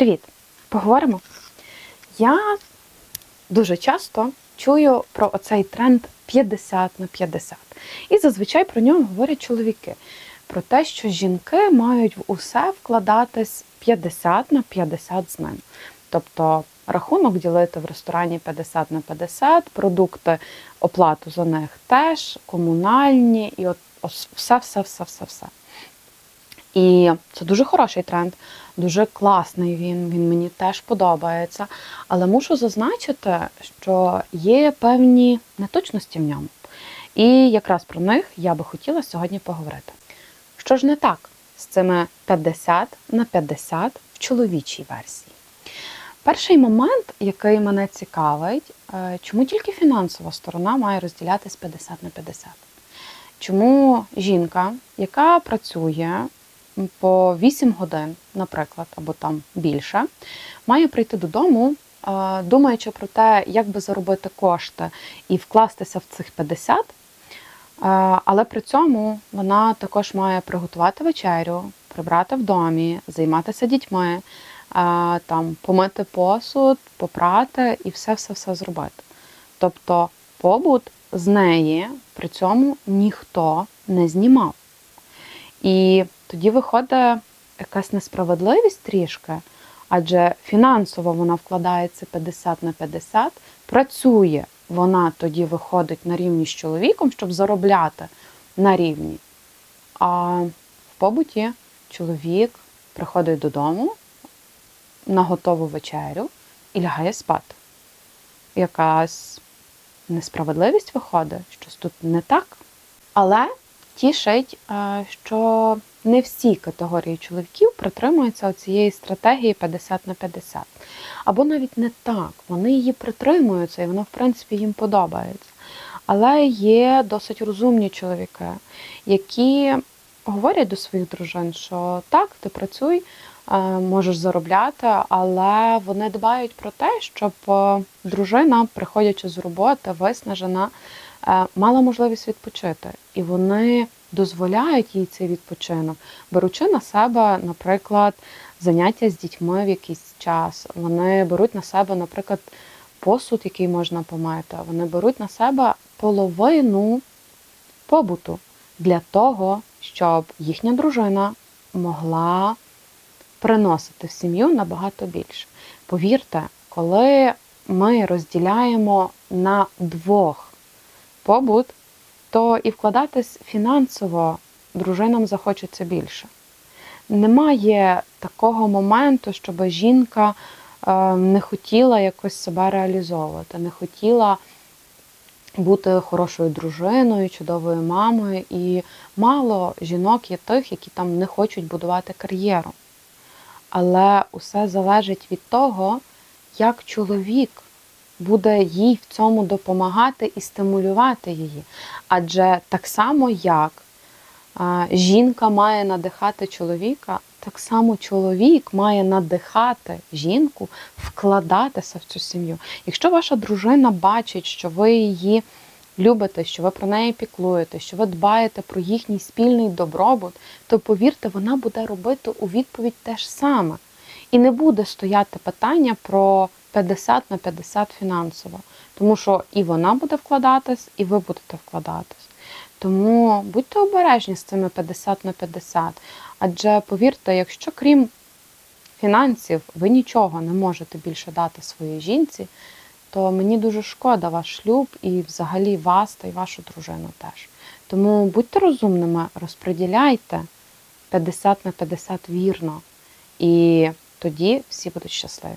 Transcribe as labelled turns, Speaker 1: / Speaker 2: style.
Speaker 1: Привіт! Поговоримо. Я дуже часто чую про оцей тренд 50 на 50. І зазвичай про нього говорять чоловіки. Про те, що жінки мають в усе вкладатись 50 на 50 з ним. Тобто рахунок ділити в ресторані 50 на 50, продукти, оплату за них теж, комунальні, і от ось І це дуже хороший тренд, дуже класний він, він мені теж подобається. Але мушу зазначити, що є певні неточності в ньому. І якраз про них я би хотіла сьогодні поговорити. Що ж не так з цими 50 на 50 в чоловічій версії? Перший момент, який мене цікавить, е, чому тільки фінансова сторона має розділятись 50 на 50? Чому жінка, яка працює по 8 годин, наприклад, або там більше, має прийти додому, думаючи про те, як би заробити кошти і вкластися в цих 50, е, але при цьому вона також має приготувати вечерю, прибрати в домі, займатися дітьми, там, помити посуд, попрати і все-все-все зробити. Тобто побут з неї при цьому ніхто не знімав. І тоді виходить якась несправедливість трішки, адже фінансово вона вкладається 50 на 50, працює вона тоді виходить на рівні з чоловіком, щоб заробляти на рівні. А в побуті чоловік приходить додому на готову вечерю і лягає спати. Якась несправедливість виходить, щось тут не так. Але тішить, е, що не всі категорії чоловіків притримуються цієї стратегії 50 на 50. Або навіть не так, вони її притримуються, і воно, в принципі, їм подобається. Але є досить розумні чоловіки, які говорять до своїх дружин, що так, ти працюй, е, можеш заробляти, але вони дбають про те, щоб е, дружина, приходячи з роботи, виснажена, мала можливість відпочити. І вони дозволяють їй цей відпочинок, беручи на себе, наприклад, заняття з дітьми в якийсь час. Вони беруть на себе, наприклад, посуд, який можна помити. Вони беруть на себе половину побуту для того, щоб їхня дружина могла приносити в сім'ю набагато більше. Повірте, коли ми розділяємо на двох побут, то і вкладатись фінансово дружинам захочеться більше. Немає такого моменту, щоб жінка е, не хотіла якось себе реалізовувати, не хотіла бути хорошою дружиною, чудовою мамою. І мало жінок є тих, які там не хочуть будувати кар'єру. Але усе залежить від того, як чоловік буде їй в цьому допомагати і стимулювати її. Адже так само, як жінка має надихати чоловіка, так само чоловік має надихати жінку, вкладатися в цю сім'ю. Якщо ваша дружина бачить, що ви її любите, що ви про неї піклуєте, що ви дбаєте про їхній спільний добробут, то повірте, вона буде робити у відповідь те ж саме. І не буде стояти питання про 50 на 50 фінансово. Тому що і вона буде вкладатись, і ви будете вкладатись. Тому будьте обережні з цими 50 на 50. Адже повірте, якщо крім фінансів ви нічого не можете більше дати своїй жінці, то мені дуже шкода ваш шлюб і взагалі вас та й вашу дружину теж. Тому будьте розумними, розподіляйте 50 на 50 вірно. І тоді всі будуть щасливі.